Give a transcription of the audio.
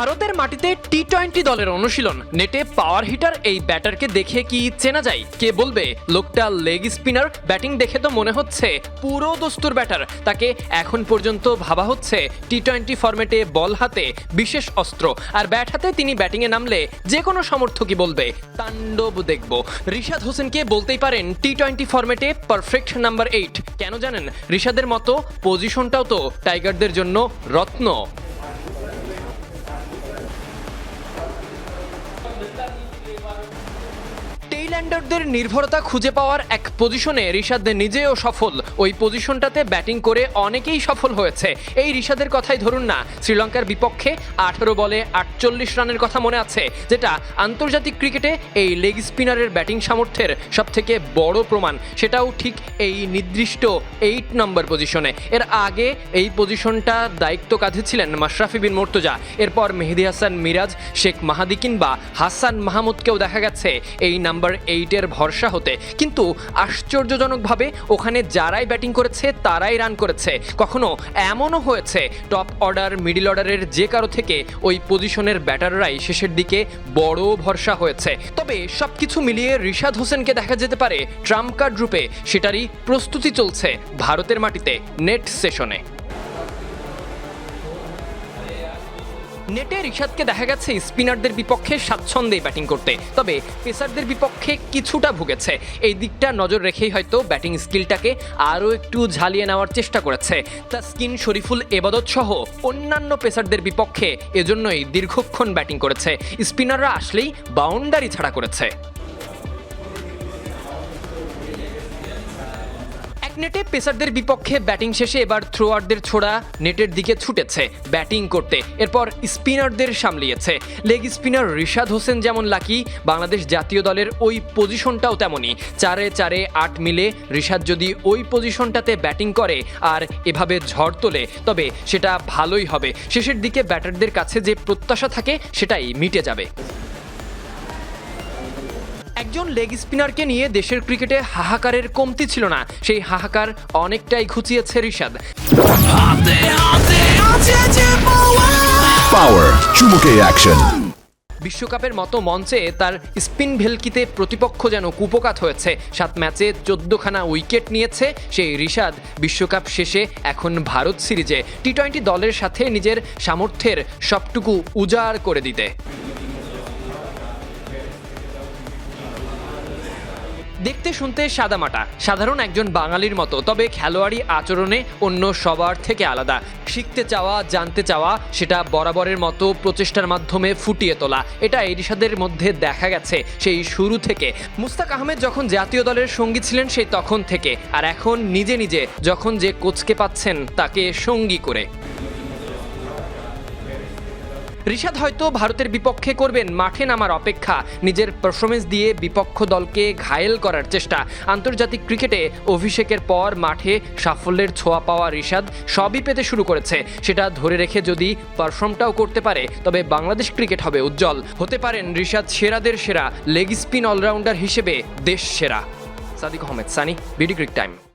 ভারতের মাটিতে T twenty দলের অনুশীলন। নেটে পাওয়ার হিটার এই ব্যাটারকে দেখে কি চেনা যায়? কে বলবে? লোকটা লেগ স্পিনার ব্যাটিং দেখে তো মনে হচ্ছে পুরো দস্তুর ব্যাটার তাকে এখন পর্যন্ত ভাবা হচ্ছে টি টোয়েন্টি ফরম্যাটে বল হাতে বিশেষ অস্ত্র। আর ব্যাট হাতে তিনি ব্যাটিংয়ে নামলে যে কোনো সমর্থকই বলবে? তাণ্ডব দেখব। রিশাদ হোসেনকে বলতেই পারেন টি টোয়েন্টি ফরম্যাটে পারফেক্ট নাম্বার এইট কেন জানেন? রিশাদের মতো পজিশনটাও তো টাইগারদের জন্য রত্ন। Thank you. টেইল্যান্ডারদের নির্ভরতা খুঁজে পাওয়ার এক পজিশনে রিশাদ নিজেও সফল। ওই পজিশনটাতে ব্যাটিং করে অনেকেই সফল হয়েছে। এই রিশাদের কথাই ধরুন না, শ্রীলঙ্কার বিপক্ষে আঠারো বলে আটচল্লিশ রানের কথা মনে আছে, যেটা আন্তর্জাতিক ক্রিকেটে এই লেগ স্পিনারের ব্যাটিং সামর্থ্যের সবথেকে বড় প্রমাণ। সেটাও ঠিক এই নির্দিষ্ট এইট নম্বর পজিশনে এর আগে এই পজিশনটা দায়িত্ব কাঁধে ছিলেন মাশরাফি বিন মোর্তজা। এরপর মেহেদি হাসান মিরাজ, শেখ মাহাদি কিংবা হাসান মাহমুদকেও দেখা গেছে। এই নাম্বার এইটের ভরসা হতে। কিন্তু আশ্চর্যজনকভাবে ওখানে যারাই ব্যাটিং করেছে, তারাই রান করেছে। কখনো এমনও হয়েছে, টপ অর্ডার, মিডিল অর্ডারের যে কারও থেকে ওই পজিশনের ব্যাটাররাই শেষের দিকে বড় ভরসা হয়েছে। তবে সবকিছু মিলিয়ে রিশাদ হোসেনকে দেখা যেতে পারে, ট্রাম্প কার্ড রূপে। সেটারই প্রস্তুতি চলছে ভারতের মাটিতে নেট সেশনে। নেটে রিশাদকে দেখা গেছে স্পিনারদের বিপক্ষে স্বাচ্ছন্দ্যে ব্যাটিং করতে। তবে পেসারদের বিপক্ষে কিছুটা ভুগেছে। এই দিকটা নজর রেখেই হয়তো ব্যাটিং স্কিলটাকে আরও একটু ঝালিয়ে নেওয়ার চেষ্টা করেছে। তাস্কিন, শরীফুল, এবাদত সহ অন্যান্য পেসারদের বিপক্ষে এজন্যই দীর্ঘক্ষণ ব্যাটিং করেছে। স্পিনাররা আসলেই বাউন্ডারি ছাড়া করেছে। নেটে পেসারদের বিপক্ষে ব্যাটিং শেষে এবার থ্রোয়ারদের ছোড়া নেটের দিকে ছুটেছে ব্যাটিং করতে। এরপর স্পিনারদের সামলিয়েছে। লেগ স্পিনার রিশাদ হোসেন যেমন লাকি, বাংলাদেশ জাতীয় দলের ওই পজিশনটাও তেমনই। চারে চারে আট মিলে রিশাদ যদি ওই পজিশনটাতে ব্যাটিং করে আর এভাবে ঝড় তোলে, তবে সেটা ভালোই হবে। শেষের দিকে ব্যাটারদের কাছে যে প্রত্যাশা থাকে, সেটাই মিটে যাবে। একজন লেগ স্পিনারকে নিয়ে দেশের ক্রিকেটে হাহাকারের কমতি ছিল না। সেই হাহাকার অনেকটাই ঘুচিয়েছে রিশাদ। Power! চুমুকে অ্যাকশন বিশ্বকাপের মতো মঞ্চে তার স্পিন ভেলকিতে প্রতিপক্ষ যেন কুপকাত হয়েছে। সাত ম্যাচে চোদ্দখানা উইকেট নিয়েছে সেই রিশাদ। বিশ্বকাপ শেষে এখন ভারত সিরিজে। টি টোয়েন্টি দলের সাথে নিজের সামর্থ্যের সবটুকু উজাড় করে দিতে। দেখতে শুনতে সাদামাটা। সাধারণ একজন বাঙালির মতো, তবে খেলোয়াড়ি আচরণে অন্য সবার থেকে আলাদা। শিখতে চাওয়া, জানতে চাওয়া, সেটা বরাবরের মতো প্রচেষ্টার মাধ্যমে ফুটিয়ে তোলা। এটা এরিশাদের মধ্যে দেখা গেছে সেই শুরু থেকে। মুস্তাক আহমেদ যখন জাতীয় দলের সঙ্গী ছিলেন, সেই তখন থেকে। আর এখন নিজে নিজে যখন যে কোচকে পাচ্ছেন, তাকে সঙ্গী করে। রিশাদ হয়তো ভারতের বিপক্ষে করবেন মাঠে নামার অপেক্ষা। নিজের পারফরমেন্স দিয়ে বিপক্ষ দলকে ঘায়েল করার চেষ্টা। আন্তর্জাতিক ক্রিকেটে অভিষেকের পর মাঠে সাফল্যের ছোঁয়া পাওয়া রিশাদ সবই পেতে শুরু করেছে। সেটা ধরে রেখে যদি পারফর্মটাও করতে পারে, তবে বাংলাদেশ ক্রিকেট হবে উজ্জ্বল। হতে পারেন রিশাদ সেরাদের সেরা, লেগ স্পিন অলরাউন্ডার হিসেবে দেশ সেরা। Sadiq Ahmed, Sunny, BD cric time.